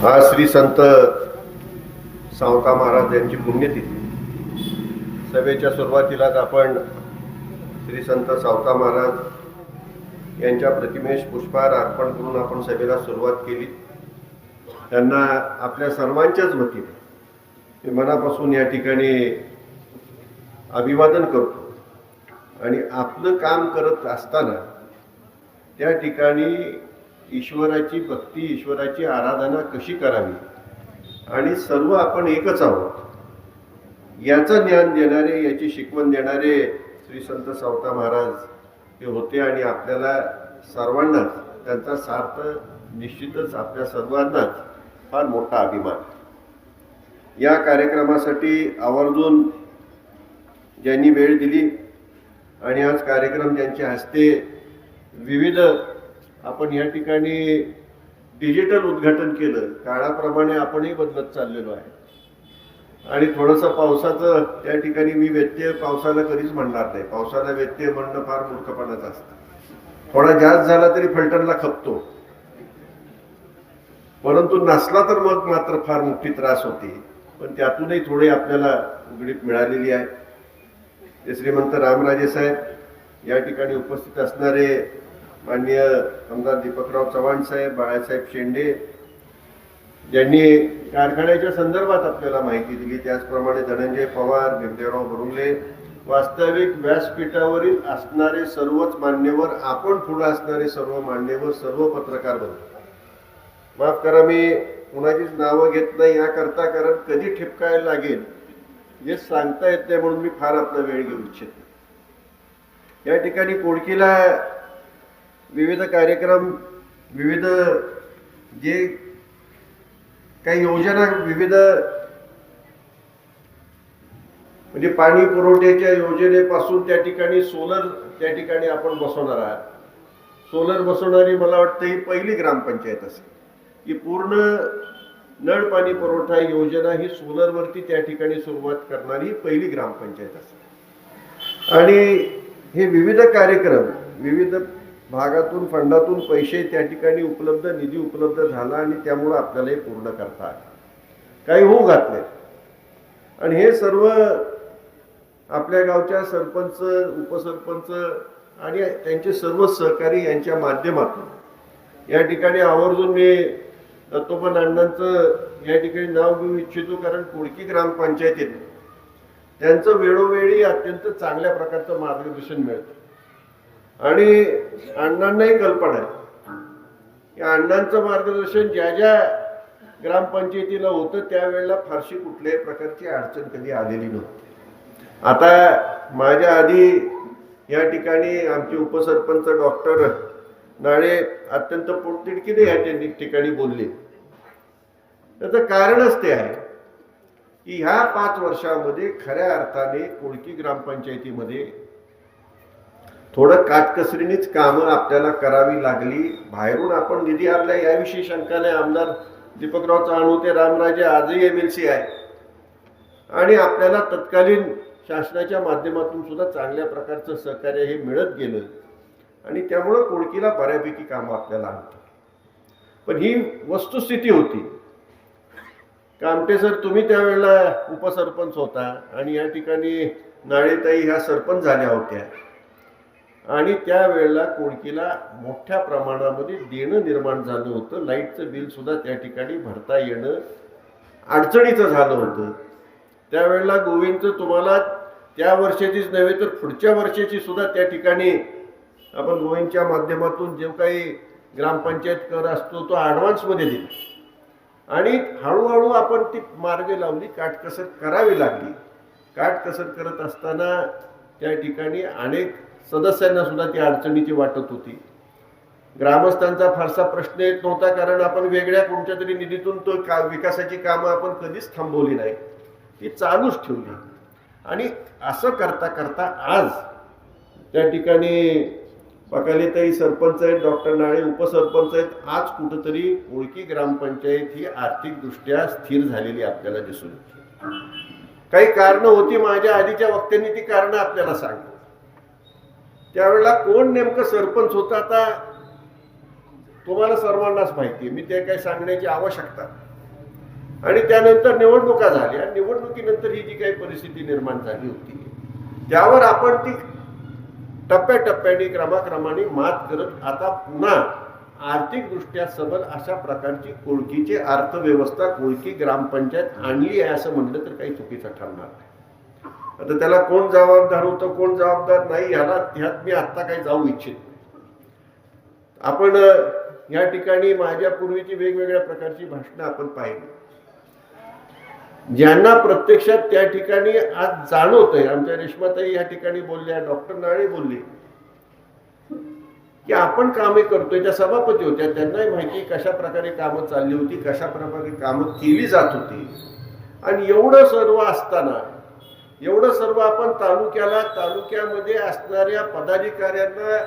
हा श्री संत सावका महाराज यांची पुण्यतिथी. सभेच्या सुरुवातीलाच आपण श्री संत सावका महाराज यांच्या प्रतिमेश पुष्पहार अर्पण करून आपण सभेला सुरुवात केली. त्यांना आपल्या सर्वांच्याच वतीने मनापासून या ठिकाणी अभिवादन करतो. आणि आपलं काम करत असताना त्या ठिकाणी ईश्वराची भक्ती ईश्वराची आराधना कशी करावी? आणि सर्व आपण एकच आहोत. याचं ज्ञान देणारे याची शिकवण देणारे श्री संत सावता महाराज हे होते आणि आपल्याला सर्वांनाच त्यांचा सार्थ निश्चितच आपल्या सर्वांनाच फार मोठा अभिमान. या कार्यक्रमासाठी आवर्जून ज्यांनी वेळ दिली आणि आज कार्यक्रम ज्यांच्या हस्ते विविध आपण या ठिकाणी डिजिटल उद्घाटन केलं. काळाप्रमाणे आपणही बदलत चाललेलो आहे. आणि थोडंसं पावसाचं त्या ठिकाणी मी व्यत्यय पावसाला कधीच म्हणणार नाही. पावसाला व्यत्यय म्हणणं फार मूर्खपणाच असतं. थोडा जास्त झाला तरी फलटणला खपतो. परंतु नसला तर मग मात्र फार मोठी त्रास होते. पण त्यातूनही थोडी आपल्याला उघडीप मिळालेली आहे. ते श्रीमंत रामराजे साहेब या ठिकाणी उपस्थित असणारे माननीय आमदार दीपकराव चव्हाण साहेब बाळासाहेब शेंडे ज्यांनी कारखान्याच्या संदर्भात आपल्याला माहिती दिली. त्याचप्रमाणे धनंजय पवार भीमदेवराव बरुंगले वास्तविक व्यासपीठावरील असणारे सर्वच मान्यवर आपण पुढे असणारे सर्व मान्यवर सर्व पत्रकार बनतो माफ करा मी कुणाचीच नावं घेत नाही याकरता कारण कधी ठिपकायला लागेल हे सांगता येत नाही म्हणून मी फार आपला वेळ घेऊ इच्छितो या ठिकाणी कोडकीला विविध कार्यक्रम विविध जे काही योजना विविध म्हणजे पाणी पुरवठ्याच्या योजनेपासून त्या ठिकाणी सोलर त्या ठिकाणी आपण बसवणार आहात. सोलर बसवणारी मला वाटतं ही पहिली ग्रामपंचायत असेल. की पूर्ण नळ पाणी पुरवठा योजना ही सोलरवरती त्या ठिकाणी सुरुवात करणारी पहिली ग्रामपंचायत असेल. आणि हे विविध कार्यक्रम विविध भागातून फंडातून पैसे त्या ठिकाणी उपलब्ध निधी उपलब्ध झाला आणि त्यामुळं आपल्याला हे पूर्ण करता आले. काही होऊ घातले आणि हे सर्व आपल्या गावच्या सरपंच उपसरपंच आणि त्यांचे सर्व सहकारी यांच्या माध्यमातून या ठिकाणी आवर्जून मी दत्तोपन अण्णांचं या ठिकाणी नाव घेऊ इच्छितो कारण कुडकी ग्रामपंचायतीत त्यांचं वेळोवेळी अत्यंत चांगल्या प्रकारचं मार्गदर्शन मिळतं. आणि अण्णांनाही कल्पना आहे. की अण्णांचं मार्गदर्शन ज्या ज्या ग्रामपंचायतीला होतं त्यावेळेला फारशी कुठल्याही प्रकारची अडचण कधी आलेली नव्हती. आता माझ्या आधी या ठिकाणी आमचे उपसरपंच डॉक्टर नाळे अत्यंत पोटतिडकीने या त्यांनी ठिकाणी बोलले. त्याचं कारणच ते आहे की ह्या पाच वर्षामध्ये खऱ्या अर्थाने कोळकी ग्रामपंचायतीमध्ये थोडं काटकसरीनेच कामं आपल्याला करावी लागली. बाहेरून आपण निधी आणला याविषयी शंका नाही. आमदार दीपकराव चव्हाण होते रामराजे आजही एम एल सी आहे. आणि आपल्याला तत्कालीन शासनाच्या माध्यमातून सुद्धा चांगल्या प्रकारचं सहकार्य हे मिळत गेलं. आणि त्यामुळं कोळकीला बऱ्यापैकी कामं आपल्याला आणतात पण ही वस्तुस्थिती होती. कामटे सर तुम्ही त्यावेळेला उपसरपंच होता आणि या ठिकाणी नाळेताई ह्या सरपंच झाल्या होत्या. आणि त्यावेळेला कोळकीला मोठ्या प्रमाणामध्ये देणं निर्माण झालं होतं. लाईटचं बिलसुद्धा त्या ठिकाणी भरता येणं अडचणीचं झालं होतं. त्यावेळेला गोविंदचं तुम्हाला त्या वर्षाचीच नव्हे तर पुढच्या वर्षाची सुद्धा त्या ठिकाणी आपण गोविंदच्या माध्यमातून जे काही ग्रामपंचायत कर असतो तो ॲडव्हान्समध्ये दिला. आणि हळूहळू आपण ती मार्ग लावली काटकसर करावी लागली. काटकसर करत असताना त्या ठिकाणी अनेक सदस्यांना सुद्धा ती अडचणीची वाटत होती. ग्रामस्थांचा फारसा प्रश्न येत नव्हता कारण आपण वेगळ्या कोणत्या तरी निधीतून तो का विकासाची कामं आपण कधीच थांबवली नाही. ती चालूच ठेवली. आणि असं करता करता आज त्या ठिकाणी बकालीताई सरपंच आहेत डॉक्टर नाळे उपसरपंच आहेत आज कुठंतरी ओळखी ग्रामपंचायत ही आर्थिकदृष्ट्या स्थिर झालेली आपल्याला दिसून येते. काही कारणं होती माझ्या आधीच्या वक्त्यांनी ती कारणं आपल्याला सांगितली. त्यावेळेला कोण नेमकं सरपंच होता आता तुम्हाला सर्वांनाच माहिती आहे. मी ते काही सांगण्याची आवश्यकता आणि त्यानंतर निवडणुका झाल्या. निवडणुकीनंतर ही जी काही परिस्थिती निर्माण झाली होती त्यावर आपण ती टप्प्याटप्प्याने क्रमाक्रमाने मात करत आता पुन्हा आर्थिकदृष्ट्या सबल अशा प्रकारची कोळकीची अर्थव्यवस्था कोळकी ग्रामपंचायत आणली आहे असं म्हटलं तर काही चुकीचं ठरणार नाही. आता त्याला कोण जबाबदार होतं कोण जबाबदार नाही ह्याला ह्यात मी आत्ता काही जाऊ इच्छित आपण या ठिकाणी माझ्या पूर्वीची वेगवेगळ्या प्रकारची भाषणं आपण पाहिली. ज्यांना प्रत्यक्षात त्या ठिकाणी आज जाणवत आहे आमच्या रेश्माताई या ठिकाणी बोलल्या डॉक्टर नाळे बोलले की आपण कामे करतोय त्या सभापती होत्या त्यांनाही माहिती कशा प्रकारे कामं चालली होती कशा प्रकारे कामं केली जात होती. आणि एवढं सर्व असताना एवढं सर्व आपण तालुक्याला तालुक्यामध्ये असणाऱ्या पदाधिकाऱ्यांना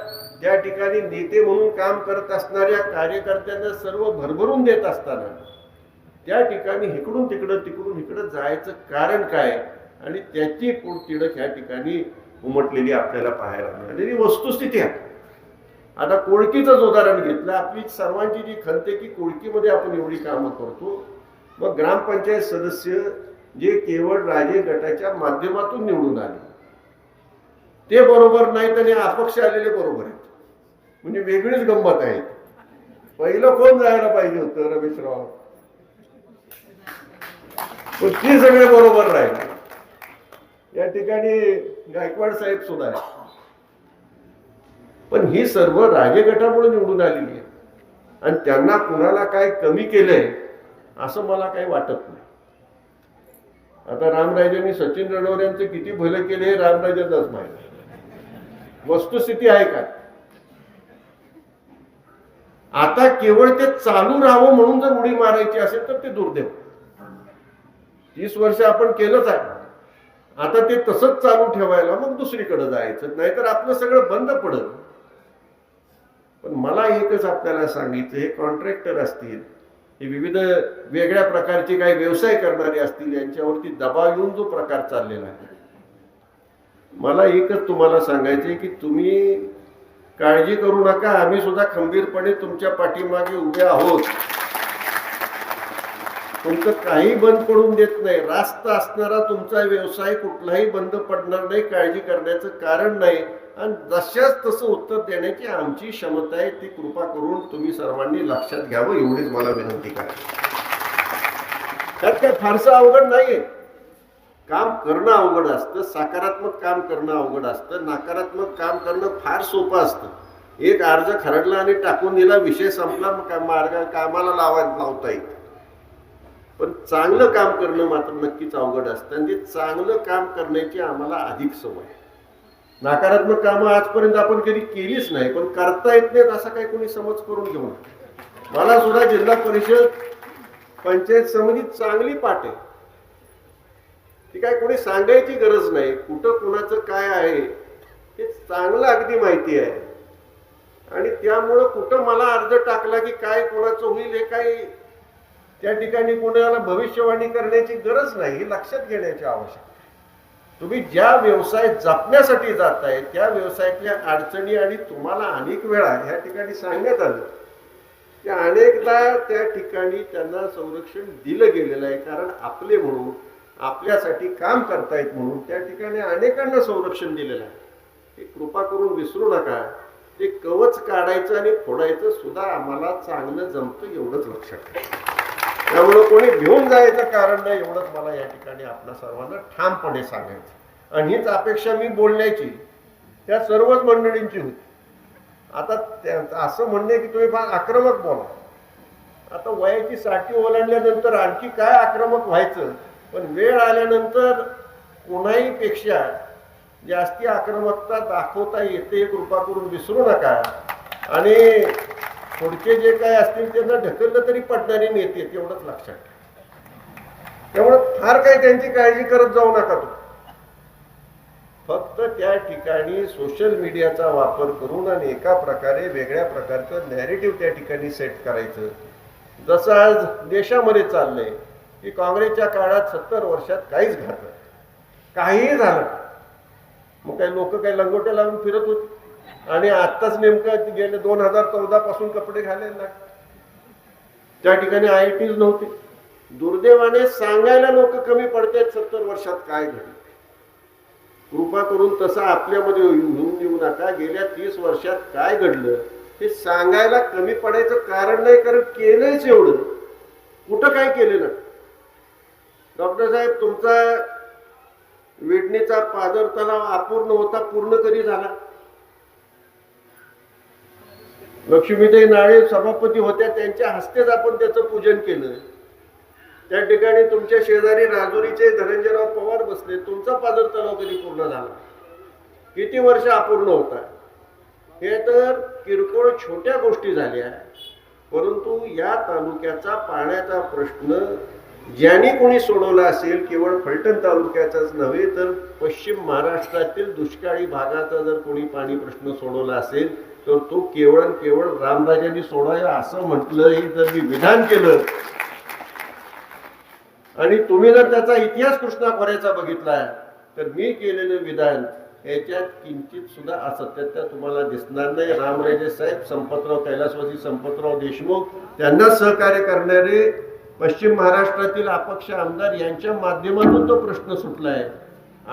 त्या ठिकाणी नेते म्हणून काम करत असणाऱ्या कार्यकर्त्यांना सर्व भरभरून देत असताना त्या ठिकाणी इकडून तिकडं तिकडून इकडं जायचं कारण काय? आणि त्याची पोटतिडक ह्या ठिकाणी उमटलेली आपल्याला पाहायला मिळालेली ही वस्तुस्थिती आहे. आता कोळकीचंच उदाहरण घेतलं आपली सर्वांची जी खंत की कोळकीमध्ये आपण एवढी कामं करतो. मग ग्रामपंचायत सदस्य जे केवळ राजे गटाच्या माध्यमातून निवडून आले. ते बरोबर नाहीत आणि अपक्ष आलेले बरोबर आहेत. म्हणजे वेगळीच गंमत आहे. पहिलं कोण जायला पाहिजे होतं रमेशराव? पण ती सगळे बरोबर राहील. या ठिकाणी गायकवाड साहेब सुद्धा आहे पण ही सर्व राजगटामुळे निवडून आलेली आहे आणि त्यांना कुणाला काय कमी केलंय असं मला काही वाटत नाही. आता रामराजांनी सचिन रणवरे यांचं किती भलं केले हे रामराजांनाच माहिती वस्तुस्थिती आहे का? आता केवळ ते चालू राहावं म्हणून जर उडी मारायची असेल तर ते दुर्दैव. तीस वर्ष आपण केलंच आहे. आता ते तसंच चालू ठेवायला मग दुसरीकडे जायचं. नाहीतर आपलं सगळं बंद पडत पण मला एकच आपल्याला सांगितलं हे कॉन्ट्रॅक्टर असतील हे विविध वेगळ्या प्रकारचे काही व्यवसाय करणारे असतील यांच्यावरती दबाव येऊन जो प्रकार चाललेला आहे. मला एकच तुम्हाला सांगायचे की तुम्ही काळजी करू नका आम्ही सुद्धा खंबीरपणे तुमच्या पाठीमागे उभे आहोत. तुमचं काही बंद पडून देत नाही. रास्त असणारा तुमचा व्यवसाय कुठलाही बंद पडणार नाही काळजी करण्याचं कारण नाही. आणि जशाच तसं उत्तर देण्याची आमची क्षमता आहे ती कृपा करून तुम्ही सर्वांनी लक्षात घ्यावं एवढीच मला विनंती करा. त्यात काय फारसं अवघड नाहीये. काम करणं अवघड असतं सकारात्मक काम करणं अवघड असतं नकारात्मक काम करणं फार सोपं असतं. एक अर्ज खरडला आणि टाकून दिला विषय संपला मग का- मार्ग कामाला लावा लावता येईल पण चांगलं काम करणं मात्र नक्कीच अवघड असतं आणि ते चांगलं काम करण्याची आम्हाला अधिक सवय आहे. नकारात्मक कामं आजपर्यंत आपण कधी केलीच नाही पण करता येत नाहीत असा काही कोणी समज करून घेऊ नका. मला सुद्धा जिल्हा परिषद पंचायत समिती चांगली पाठ आहे. ती काय कोणी सांगायची गरज नाही कुठं कुणाचं काय आहे हे चांगलं अगदी माहिती आहे. आणि त्यामुळं कुठं मला अर्ज टाकला की काय कोणाचं होईल हे काही त्या ठिकाणी कोणाला भविष्यवाणी करण्याची गरज नाही हे लक्षात घेण्याची आवश्यकता आहे. तुम्ही ज्या व्यवसाय जपण्यासाठी जाताय त्या व्यवसायातल्या अडचणी आणि तुम्हाला अनेक वेळा ह्या ठिकाणी सांगण्यात आलं. की अनेकदा त्या ठिकाणी त्यांना संरक्षण दिलं गेलेलं आहे. कारण आपले म्हणून आपल्यासाठी काम करतायत म्हणून त्या ठिकाणी अनेकांना संरक्षण दिलेलं आहे. हे कृपा करून विसरू नका. ते कवच काढायचं आणि फोडायचं सुद्धा आम्हाला चांगलं जमतं एवढंच लक्षात ठेवा. त्यामुळं कोणी घेऊन जायचं कारण नाही एवढंच मला या ठिकाणी आपल्या सर्वांना ठामपणे सांगायचं आणि हीच अपेक्षा मी बोलण्याची त्या सर्वच मंडळींची होती. आता त्या- असं म्हणणे की तुम्ही फार आक्रमक बोला. आता वयाची साठी ओलांडल्यानंतर आणखी काय आक्रमक व्हायचं? पण वेळ आल्यानंतर कोणाही पेक्षा जास्ती आक्रमकता दाखवता येते कृपा करून विसरू नका. आणि पुढचे जे काय असतील त्यांना ढकललं तरी पडणारे नेते तेवढंच लक्षात ठेवा. त्यामुळं फार काही त्यांची काळजी करत जाऊ नका तू फक्त त्या ठिकाणी सोशल मीडियाचा वापर करून आणि एका प्रकारे वेगळ्या प्रकारचं नॅरेटिव्ह त्या ठिकाणी सेट करायचं. जसं आज देशामध्ये चाललंय की काँग्रेसच्या काळात सत्तर वर्षात काहीच घातलं काहीही झालं मग काही लोक काही लंगोट्या लावून फिरत होती? आणि आत्ताच नेमकं गेले दोन हजार चौदा पासून कपडे घालायला लागले. त्या ठिकाणी आय आय टीज नव्हते. दुर्दैवाने सांगायला लोक कमी पडतात सत्तर वर्षात काय घडलं. कृपा करून तसं आपल्यामध्ये होऊन देऊ नका. गेल्या तीस वर्षात काय घडलं हे सांगायला कमी पडायचं कारण नाही कारण केलंच एवढं. कुठं काय केलं ना डॉक्टर साहेब तुमचा वेडणीचा पादर तलाव अपूर्ण होता पूर्ण कधी झाला. लक्ष्मीताई नाळे सभापती होत्या त्यांच्या हस्तेच आपण त्याचं पूजन केलं. त्या ठिकाणी तुमच्या शेजारी राजुरीचे धनंजयराव पवार बसले. तुमचा पादर तलाव कधी पूर्ण झाला? किती वर्ष अपूर्ण होता? हे तर किरकोळ छोट्या गोष्टी झाल्या. परंतु या तालुक्याचा पाण्याचा प्रश्न ज्यांनी कोणी सोडवला असेल केवळ फलटण तालुक्याचाच नव्हे तर पश्चिम महाराष्ट्रातील दुष्काळी भागाचा जर कोणी पाणी प्रश्न सोडवला असेल तर तो केवळ केवळ रामराजांनी सोडायला असं म्हटलं हे जर मी विधान केलं. आणि तुम्ही जर त्याचा इतिहास कृष्णा खोऱ्याचा बघितला तर मी केलेलं विधान याच्यात किंचित सुद्धा असत्यता तुम्हाला दिसणार नाही. रामराजे साहेब संपतराव कैलासवासी संपतराव देशमुख त्यांना सहकार्य करणारे पश्चिम महाराष्ट्रातील अपक्ष आमदार यांच्या माध्यमातून तो प्रश्न सुटला आहे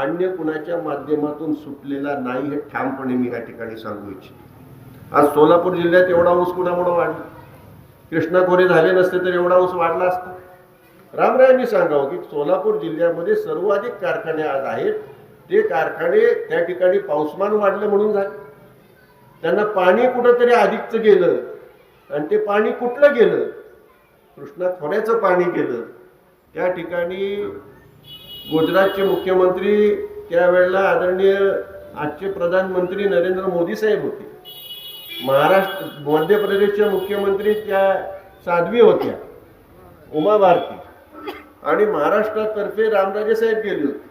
अन्य कुणाच्या माध्यमातून सुटलेला नाही हे ठामपणे मी या ठिकाणी सांगू इच्छितो. आज सोलापूर जिल्ह्यात एवढा ऊस कुणामुळं वाढला? कृष्णा खोरे झाले नसते तर एवढा ऊस वाढला असता? रामरायांनी सांगावं की सोलापूर जिल्ह्यामध्ये सर्वाधिक कारखाने आज आहेत. ते कारखाने त्या ठिकाणी पाऊसमान वाढलं म्हणून झाले. त्यांना पाणी कुठंतरी अधिकचं गेलं आणि ते पाणी कुठलं गेलं? कृष्णा खोऱ्याचं पाणी गेलं. त्या ठिकाणी गुजरातचे मुख्यमंत्री त्यावेळेला आदरणीय आजचे प्रधानमंत्री नरेंद्र मोदी साहेब होते. महाराष्ट्र मध्य प्रदेशच्या मुख्यमंत्री त्या साध्वी होत्या उमा भारती. आणि महाराष्ट्रातर्फे रामराजे साहेब गेले होते.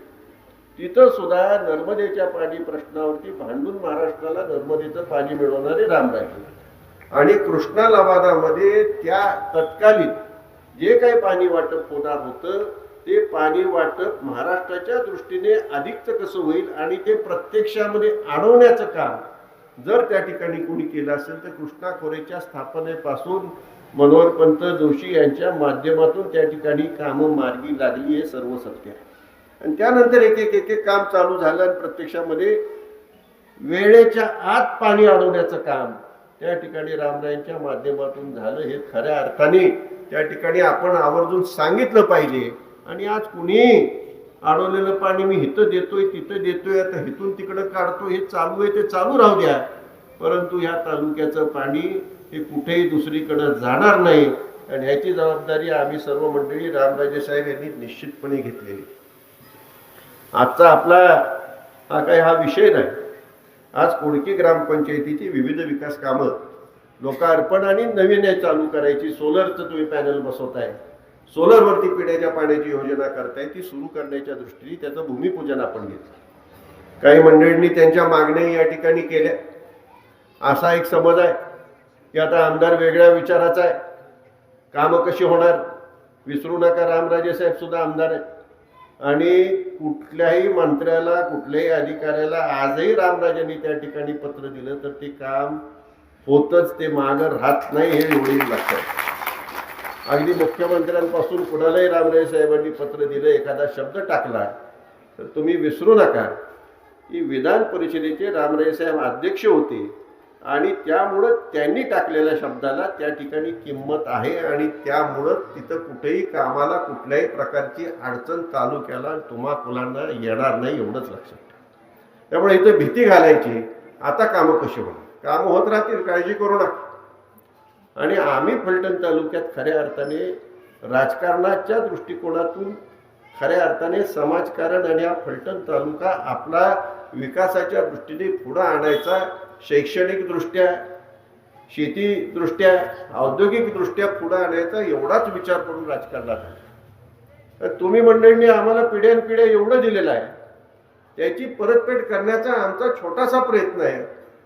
तिथं सुद्धा नर्मदेच्या पाणी प्रश्नावरती भांडून महाराष्ट्राला नर्मदेचं पाणी मिळवणारे रामराजे. आणि कृष्णा लवादामध्ये त्या तत्कालीन जे काही पाणी वाटप होणार होतं ते पाणी वाटप महाराष्ट्राच्या दृष्टीने अधिकचं कसं होईल आणि ते प्रत्यक्षामध्ये आणवण्याचं काम जर त्या ठिकाणी कोणी केलं असेल तर कृष्णा खोरेच्या स्थापनेपासून मनोहर पंत जोशी यांच्या माध्यमातून त्या ठिकाणी कामं मार्गी लागली हे सर्व सत्य आहे. आणि त्यानंतर एक एक एक एक काम चालू झालं आणि प्रत्यक्षामध्ये वेळेच्या आत पाणी अडवण्याचं काम त्या ठिकाणी रामरायांच्या माध्यमातून झालं. हे खऱ्या अर्थाने त्या ठिकाणी आपण आवर्जून सांगितलं पाहिजे. आणि आज कुणी अडवलेलं पाणी मी इथं देतोय तिथं देतोय आता इथून तिकडं काढतो हे चालू आहे ते चालू राहू द्या. परंतु ह्या तालुक्याचं पाणी हे कुठेही दुसरीकडं जाणार नाही. आणि ह्याची जबाबदारी आम्ही सर्व मंडळी रामराजे साहेब यांनी निश्चितपणे घेतलेली. आजचा आपला हा काही हा विषय नाही. आज कोडकी ग्रामपंचायतीची विविध विकास कामं लोकार्पण आणि नवीन चालू करायची सोलरचं तुम्ही पॅनल बसवताय. सोलरवरती पिण्याच्या पाण्याची योजना करताय ती सुरू करण्याच्या दृष्टीने त्याचं भूमिपूजन आपण घेतलं. काही मंडळींनी त्यांच्या मागण्या या ठिकाणी केल्या. असा एक समज आहे की आता आमदार वेगळ्या विचाराचा आहे. कामं कशी होणार? विसरू नका रामराजे साहेब सुद्धा आमदार आहेत. आणि कुठल्याही मंत्र्याला कुठल्याही अधिकाऱ्याला आजही रामराजांनी त्या ठिकाणी पत्र दिलं तर ते काम होतच ते मागं राहत नाही हे एवढी लक्षात अगदी मुख्यमंत्र्यांपासून कुणालाही रामराय साहेबांनी पत्र दिलं एखादा शब्द टाकला तर तुम्ही विसरू नका. की विधान परिषदेचे रामराय साहेब अध्यक्ष होते आणि त्यामुळं त्यांनी टाकलेल्या शब्दाला त्या ठिकाणी किंमत आहे आणि त्यामुळं तिथं कुठेही कामाला कुठल्याही प्रकारची अडचण तालुक्याला तुम्हा मुलांना येणार नाही एवढंच लक्षात ठेवा. त्यामुळे इथं भीती घालायची. आता कामं कशी होणार? कामं होत राहतील काळजी करू नका. आणि आम्ही फलटण तालुक्यात खऱ्या अर्थाने राजकारणाच्या दृष्टिकोनातून खऱ्या अर्थाने समाजकारण आणि हा फलटण तालुका आपला विकासाच्या दृष्टीने पुढं आणायचा शैक्षणिकदृष्ट्या शेतीदृष्ट्या औद्योगिकदृष्ट्या पुढं आणायचा एवढाच विचार करून राजकारणात आहे. तुम्ही मंडळींनी आम्हाला पिढ्यानपिढ्या एवढं दिलेलं आहे त्याची परतफेड करण्याचा आमचा छोटासा प्रयत्न आहे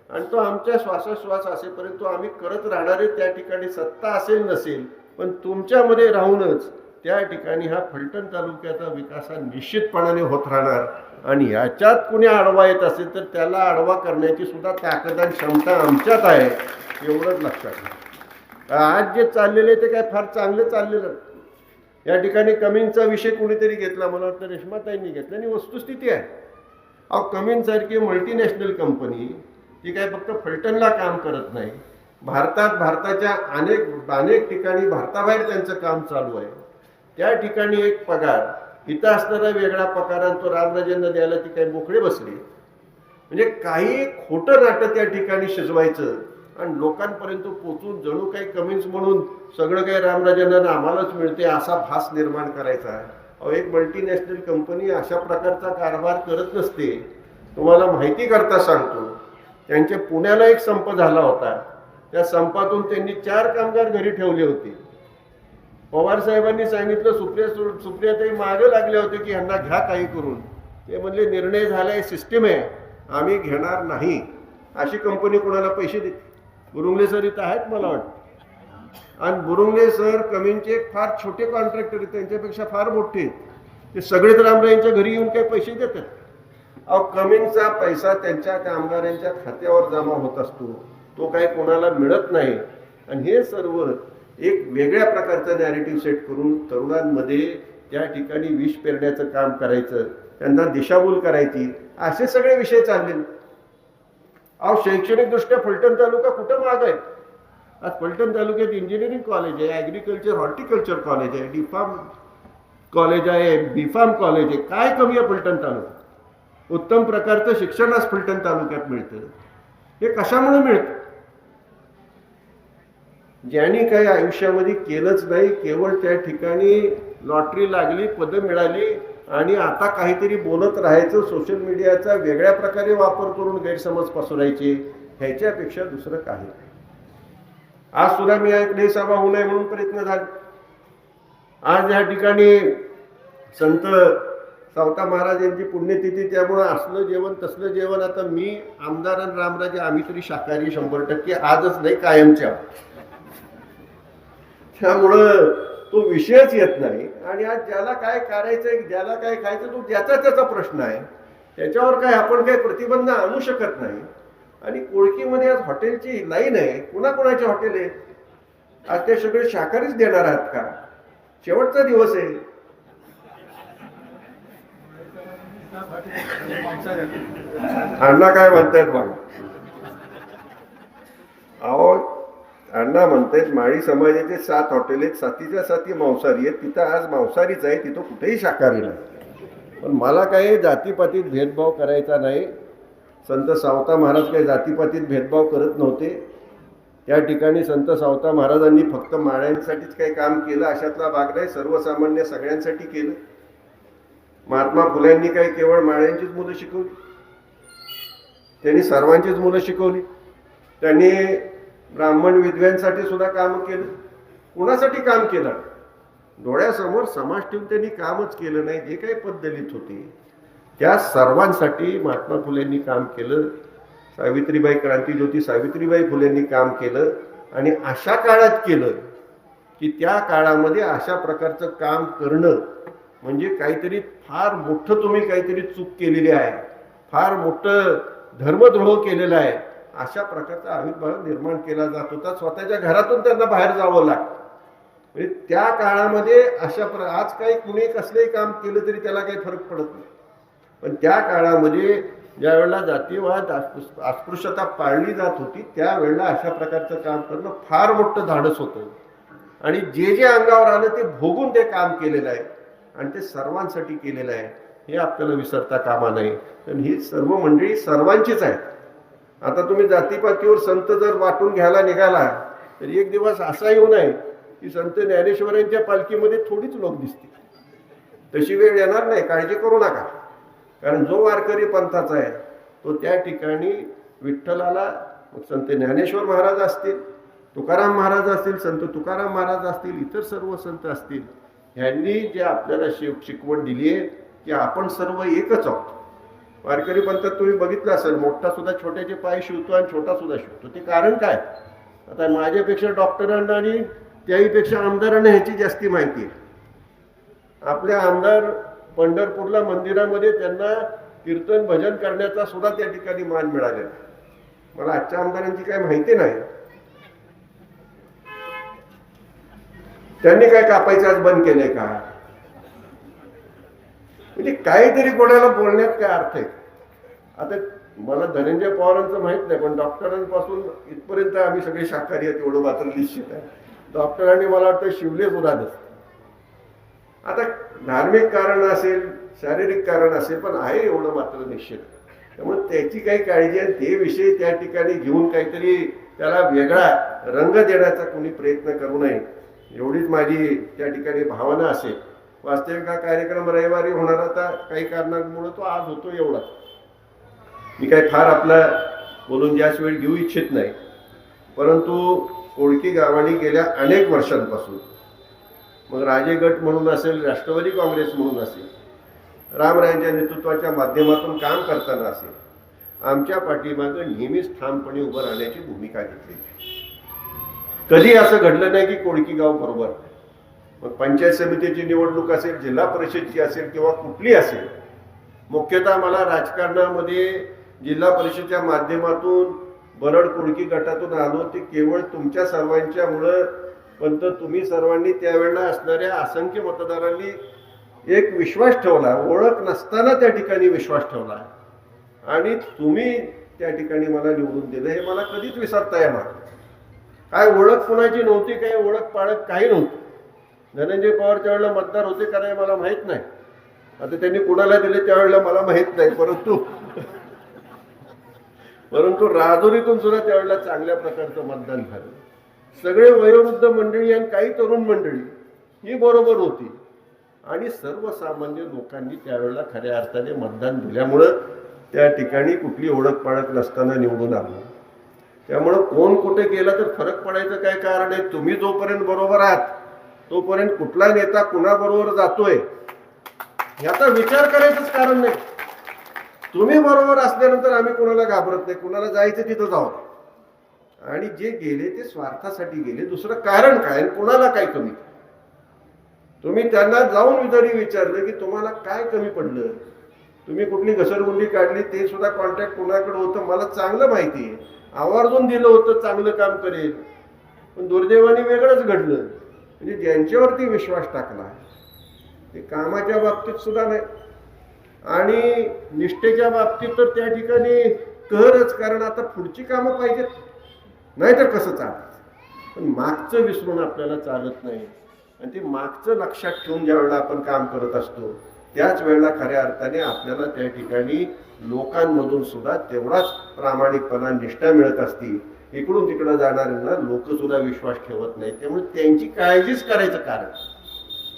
आणि तो आमच्या श्वासोश्वास असेपर्यंत तो आम्ही करत राहणारे त्या ठिकाणी सत्ता असेल नसेल पण तुमच्यामध्ये राहूनच त्या ठिकाणी हा फलटण तालुक्याचा विकास हा निश्चितपणाने होत राहणार. आणि याच्यात कुणी आडवा येत असेल तर त्याला आडवा करण्याची सुद्धा ताकद आणि क्षमता आमच्यात आहे एवढंच लक्षात घ्या आज जे चाललेलं आहे ते काय फार चांगलं चाललेलं. या ठिकाणी कमींचा विषय कुणीतरी घेतला मला वाटतं रेश्माताईंनी घेतला. आणि वस्तुस्थिती आहे. अहो कमींसारखी मल्टीनॅशनल कंपनी ती काय फक्त फलटणला काम करत नाही. भारतात भारताच्या अनेक अनेक ठिकाणी भारताबाहेर त्यांचं काम चालू आहे. त्या ठिकाणी एक पगार इथं असणारा वेगळा पगार आणि तो रामराजेंना द्यायला ती काही मोकळे बसली. म्हणजे काही खोटं नाटक त्या ठिकाणी शिजवायचं आणि लोकांपर्यंत पोचून जणू काही कमीन्स म्हणून सगळं काही रामराजांना आम्हालाच मिळते असा भास निर्माण करायचा. अहो एक मल्टीनॅशनल कंपनी अशा प्रकारचा कारभार करत नसते. तुम्हाला माहिती करता सांगतो. त्यांच्या पुण्याला एक संप झाला होता. त्या संपातून त्यांनी चार कामगार घरी ठेवले होते. पवार साहेबांनी सांगितलं सुप्रिया सुप्रिया सुप्रियाताई मागे लागले होते की यांना घ्या काही करून. ते म्हणले निर्णय झालाय सिस्टीम आहे. आम्ही घेणार नाही. अशी कंपनी कोणाला पैसे देते? बुरुंगले सर इथं आहेत मला वाटतं. आणि बुरुंगले सर कमींचे एक फार छोटे कॉन्ट्रॅक्टर आहेत त्यांच्यापेक्षा फार मोठे आहेत. ते सगळेच रामरायांच्या घरी येऊन काही पैसे देतात. अहो कमींचा पैसा त्यांच्या कामगारांच्या खात्यावर जमा होत असतो. तो काही कोणाला मिळत नाही. आणि हे सर्व एक वेगळ्या प्रकारचा नॅरेटिव्ह सेट करून तरुणांमध्ये त्या ठिकाणी विष पेरण्याचं काम करायचं त्यांना दिशाभूल करायची असे सगळे विषय चालले. अहो शैक्षणिकदृष्ट्या फलटण तालुका कुठं माग आहे? आज फलटण तालुक्यात इंजिनिअरिंग कॉलेज आहे ॲग्रिकल्चर हॉर्टिकल्चर कॉलेज आहे डी फार्म कॉलेज आहे बी फार्म कॉलेज आहे. काय कमी आहे फलटण तालुका? उत्तम प्रकारचं शिक्षण आज फलटण तालुक्यात मिळतं. हे कशामुळे मिळतं? ज्यांनी काही आयुष्यामध्ये केलंच नाही केवळ त्या ठिकाणी लॉटरी लागली पदं मिळाली आणि आता काहीतरी बोलत राहायचं सोशल मीडियाचा वेगळ्या प्रकारे वापर करून गैरसमज पसरायचे ह्याच्यापेक्षा दुसरं काही नाही. आज सुद्धा मी ऐकले सभा होऊ नये म्हणून प्रयत्न झाले. आज या ठिकाणी संत सावता महाराज यांची पुण्यतिथी त्यामुळं असलं जेवण तसलं जेवण. आता मी आमदार आणि रामराजे आम्ही तरी शाकाहारी शंभर टक्के आजच नाही कायमच्या त्यामुळं तो विषयच येत नाही. आणि आज ज्याला काय करायचंय ज्याला काय खायचं तो ज्याचा त्याचा प्रश्न आहे. त्याच्यावर काय आपण काही प्रतिबंध आणू शकत नाही. आणि कोळकीमध्ये आज हॉटेलची लाईन आहे कुणाकुणाचे हॉटेल आहे? आज ते सगळे शाकाहारीच देणार आहात का? शेवटचा दिवस आहे. अण्णा काय म्हणतायत बघा. अहो अण्णा म्हणतायत माळी समाजाचे सात हॉटेल आहेत सातीच्या साती मांसाहारी आहेत तिथं आज मांसाहारीच आहे तिथं कुठेही शाकाहारी नाही. पण मला काही जातीपातीत भेदभाव करायचा नाही. संत सावता महाराज काही जातीपातीत भेदभाव करत नव्हते. त्या ठिकाणी संत सावता महाराजांनी फक्त माळ्यांसाठीच काही काम केलं अशातला भाग नाही सर्वसामान्य सगळ्यांसाठी केलं. महात्मा फुल्यांनी काही केवळ माळ्यांचीच मुलं शिकवली. त्यांनी सर्वांचीच मुलं शिकवली. त्यांनी ब्राह्मण विधव्यांसाठी सुद्धा काम केलं. कुणासाठी काम केलं? डोळ्यासमोर समाज ठेवून त्यांनी कामच केलं नाही. जे काही पद्धतीत होती त्या सर्वांसाठी महात्मा फुलेंनी काम केलं. सावित्रीबाई क्रांतीज्योती सावित्रीबाई फुलेंनी काम केलं आणि अशा काळात केलं की त्या काळामध्ये अशा प्रकारचं काम करणं म्हणजे काहीतरी फार मोठं तुम्ही काहीतरी चूक केलेली आहे. फार मोठं धर्मद्रोह केलेला आहे. अशा प्रकारचा आविर्भाव निर्माण केला जात होता. स्वतःच्या घरातून त्यांना बाहेर जावं लागतं. म्हणजे त्या काळामध्ये अशा प्र आज काही कुणी कसलंही काम केलं तरी त्याला काही फरक पडत नाही. पण त्या काळामध्ये ज्या वेळेला जातीवाद अस्पृ- अस्पृश्यता पाळली जात होती त्यावेळेला अशा प्रकारचं काम करणं फार मोठं धाडस होतं. आणि जे जे अंगावर आलं ते भोगून ते काम केलेलं आहे. आणि ते सर्वांसाठी केलेलं आहे. हे आपल्याला विसरता कामा नये. पण ही सर्व मंडळी सर्वांचीच आहेत. आता तुम्ही जातीपातीवर संत जर वाटून घ्यायला निघाला तर एक दिवस असा येऊ नये की संत ज्ञानेश्वरांच्या पालखीमध्ये थोडीच लोक दिसतील. तशी वेळ येणार नाही. काळजी करू नका. कारण जो वारकरी पंथाचा आहे तो त्या ठिकाणी विठ्ठलाला संत ज्ञानेश्वर महाराज असतील तुकाराम महाराज असतील संत तुकाराम महाराज असतील इतर सर्व संत असतील ह्यांनी जे आपल्याला शिव शिकवण दिली आहे की आपण सर्व एकच आहोत. वारकरी पंथात तुम्ही बघितलं असेल मोठा सुद्धा छोट्याचे पाय शिवतो आणि छोटा सुद्धा शिवतो. ते कारण काय? आता माझ्यापेक्षा डॉक्टरांना आणि त्याहीपेक्षा आमदारांना ह्याची जास्ती माहिती आहे. आपल्या आमदार पंढरपूरला मंदिरामध्ये त्यांना कीर्तन भजन करण्याचा सुद्धा त्या ठिकाणी मान मिळालेला मला आजच्या आमदारांची काही माहिती नाही. त्यांनी काय कापायचं आज बंद केलंय का? म्हणजे काहीतरी कोणाला बोलण्यात काय अर्थ आहे? आता मला धनंजय पवारांचं माहीत नाही पण डॉक्टरांपासून इथपर्यंत आम्ही सगळे शाकाहारी आहेत एवढं मात्र निश्चित आहे. डॉक्टरांनी मला वाटतं शिवले सुद्धा आता धार्मिक कारण असेल शारीरिक कारण असेल पण आहे एवढं मात्र निश्चित. त्यामुळे त्याची काही काळजी आणि ते विषय त्या ठिकाणी घेऊन काहीतरी त्याला वेगळा रंग देण्याचा कोणी प्रयत्न करू नये. एवढीच माझी त्या ठिकाणी भावना असेल. वास्तविक हा कार्यक्रम रविवारी होणार आता काही कारणांमुळे तो आज होतो एवढा मी काही फार आपला बोलून जास्त वेळ घेऊ इच्छित नाही. परंतु कोळकी गावाने गेल्या अनेक वर्षांपासून मग राजे गट म्हणून असेल राष्ट्रवादी काँग्रेस म्हणून असेल रामरायांच्या नेतृत्वाच्या माध्यमातून काम करताना असेल आमच्या पाठीमागं नेहमीच ठामपणे उभं राहण्याची भूमिका घेतली कधी असं घडलं नाही की कोळकी गाव बरोबर. मग पंचायत समितीची निवडणूक असेल जिल्हा परिषदची असेल किंवा कुठली असेल मुख्यतः मला राजकारणामध्ये जिल्हा परिषदच्या माध्यमातून बरड कुडकी गटातून आलो ते केवळ तुमच्या सर्वांच्यामुळं पण तर तुम्ही सर्वांनी त्यावेळेला असणाऱ्या असंख्य मतदारांनी एक विश्वास ठेवला ओळख नसताना त्या ठिकाणी विश्वास ठेवला. आणि तुम्ही त्या ठिकाणी मला निवडून दिलं हे मला कधीच विसरता येणार काय ओळख कुणाची नव्हती काय ओळख पाळख काही नव्हती. धनंजय पवार त्यावेळेला मतदार होते का नाही मला माहीत नाही. आता त्यांनी कुणाला दिले त्यावेळेला मला माहीत नाही परंतु परंतु राजुरीतून सुद्धा त्यावेळेला चांगल्या प्रकारचं मतदान झालं. सगळे वयोवृद्ध मंडळी आणि काही तरुण मंडळी ही बरोबर होती. आणि सर्वसामान्य लोकांनी त्यावेळेला खऱ्या अर्थाने मतदान दिल्यामुळं त्या ठिकाणी कुठली ओळख पाळख नसताना निवडून आलं. त्यामुळं कोण कुठे गेला तर फरक पडायचं काय कारण आहे? तुम्ही जोपर्यंत बरोबर आहात तोपर्यंत कुठला नेता कुणाबरोबर जातोय? याचा विचार करायचंच कारण नाही. तुम्ही बरोबर असल्यानंतर आम्ही कोणाला घाबरत नाही कुणाला जायचं तिथं जाऊ आणि जे गेले ते स्वार्थासाठी गेले. दुसरं कारण काय कुणाला काय कमी? तुम्ही त्यांना जाऊन जरी विचारलं की तुम्हाला काय कमी पडलं? तुम्ही कुठली घसरगुंडी काढली ते सुद्धा कॉन्टॅक्ट कुणाकडे होतं? मला चांगलं माहिती आहे. आवर्जून दिलं होतं चांगलं काम करेल. पण दुर्दैवाने वेगळंच घडलं. म्हणजे ज्यांच्यावरती विश्वास टाकला ते कामाच्या बाबतीत सुद्धा नाही. आणि निष्ठेच्या बाबतीत तर त्या ठिकाणी कहरच कारण आता पुढची कामं पाहिजेत. नाहीतर कसं चालत? पण मागचं विसरून आपल्याला चालत नाही. आणि ते मागचं लक्षात ठेवून ज्या वेळेला आपण काम करत असतो त्याच वेळेला खऱ्या अर्थाने आपल्याला त्या ठिकाणी लोकांमधून सुद्धा तेवढाच प्रामाणिकपणा निष्ठा मिळत असती. इकडून तिकडं जाणाऱ्यांना लोक सुद्धा विश्वास ठेवत नाही त्यामुळे त्यांची काळजीच करायचं कारण.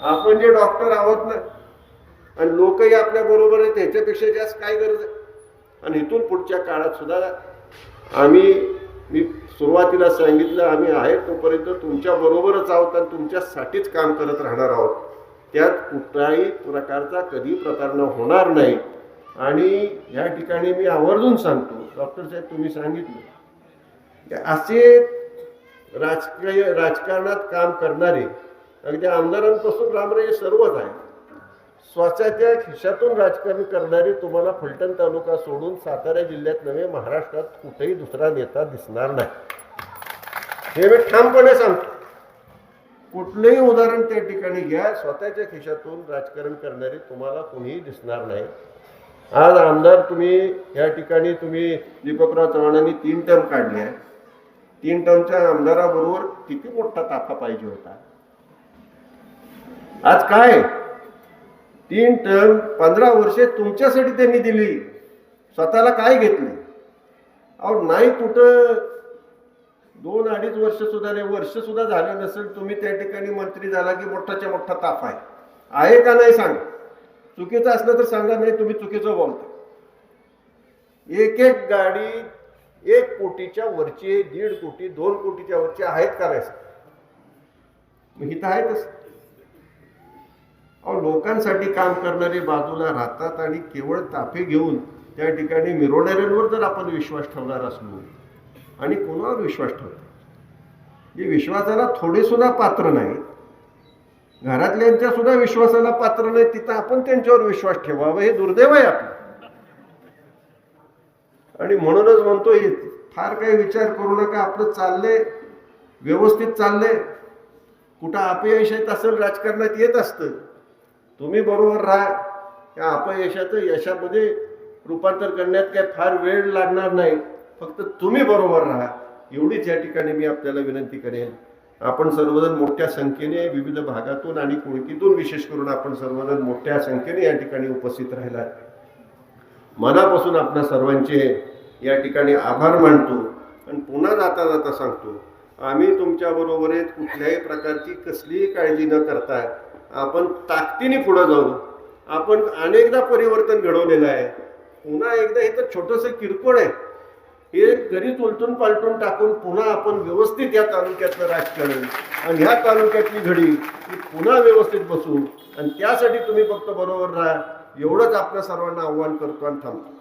आपण जे डॉक्टर आहोत ना आणि लोकही आपल्या बरोबर आहे त्याच्यापेक्षा जास्त काय गरज आहे? आणि इथून पुढच्या काळात सुद्धा आम्ही मी सुरुवातीला सांगितलं आम्ही आहे तोपर्यंत तुमच्या बरोबरच आहोत आणि तुमच्यासाठीच काम करत राहणार आहोत. त्यात कुठलाही प्रकारचा कधी प्रकार न होणार नाही. आणि या ठिकाणी मी आवर्जून सांगतो डॉक्टर साहेब तुम्ही सांगितलं. की असे राजकीय राजकारणात काम करणारे अगदी आमदारांपासून रामराजे सर्वच आहे स्वतःच्या खिशातून राजकारण करणारे तुम्हाला फलटण तालुका सोडून सातारा जिल्ह्यात नव्हे महाराष्ट्रात कुठेही दुसरा नेता दिसणार नाही. हे मी ठामपणे सांगतो. कुठलंही उदाहरण त्या ठिकाणी घ्या स्वतःच्या खिशातून राजकारण करणारे तुम्हाला कोणीही दिसणार नाही. आज आमदार तुम्ही या ठिकाणी तुम्ही दीपकराव चव्हाणांनी तीन टर्म काढले आहे तीन टर्मच्या आमदाराबरोबर किती मोठा ताफा पाहिजे होता? आज काय? तीन टर्म पंधरा वर्षे तुमच्यासाठी त्यांनी दिली. स्वतःला काय घेतली? अहो नाही कुठं दोन अडीच वर्ष सुद्धा नाही वर्ष सुद्धा झालं नसेल तुम्ही त्या ठिकाणी मंत्री झाला की मोठाच्या मोठा ताफा आहे. आहे का नाही सांग? चुकीचं असलं तर सांगा नाही तुम्ही चुकीचं बोलता. एक एक गाडी एक कोटीच्या वरची दीड कोटी दोन कोटीच्या वरची आहेत करायचं मग इथं आहेतच. अहो लोकांसाठी काम करणारे बाजूला राहतात आणि केवळ ताफे घेऊन त्या ठिकाणी मिरवणाऱ्यांवर जर आपण विश्वास ठेवणार असलो आणि कोणावर विश्वास ठेवतो जे म्हणजे विश्वासाला थोडे सुद्धा पात्र नाही घरातल्यांच्या सुद्धा विश्वासाला पात्र नाही तिथं आपण त्यांच्यावर विश्वास ठेवावा हे दुर्दैव आहे आपलं. आणि म्हणूनच म्हणतो फार काही विचार करू नका आपलं चाललंय व्यवस्थित चाललंय. कुठं अपयश येत असेल राजकारणात येत असतं. तुम्ही बरोबर राहा. त्या अपयशाचं यशामध्ये रूपांतर करण्यात काय फार वेळ लागणार नाही. फक्त तुम्ही बरोबर राहा. एवढीच या ठिकाणी मी आपल्याला विनंती करेन. आपण सर्वजण मोठ्या संख्येने विविध भागातून आणि कुणकीतून विशेष करून आपण सर्वजण मोठ्या संख्येने या ठिकाणी उपस्थित राहिला मनापासून आपल्या सर्वांचे या ठिकाणी आभार मानतो. आणि पुन्हा जाता जाता सांगतो आम्ही तुमच्याबरोबर आहेत कुठल्याही प्रकारची कसलीही काळजी न करता आपण ताकदीने पुढं जाऊ. आपण अनेकदा परिवर्तन घडवलेलं आहे. पुन्हा एकदा हे तर छोटंसं किरकोळ आहे. हे घरीच उलटून पालटून टाकून पुन्हा आपण व्यवस्थित या तालुक्यातलं राजकारण आणि ह्या तालुक्यातली घडी ही पुन्हा व्यवस्थित बसू आणि त्यासाठी तुम्ही फक्त बरोबर राहा. एवढंच आपल्या सर्वांना आव्हान करतो आणि थांबतो.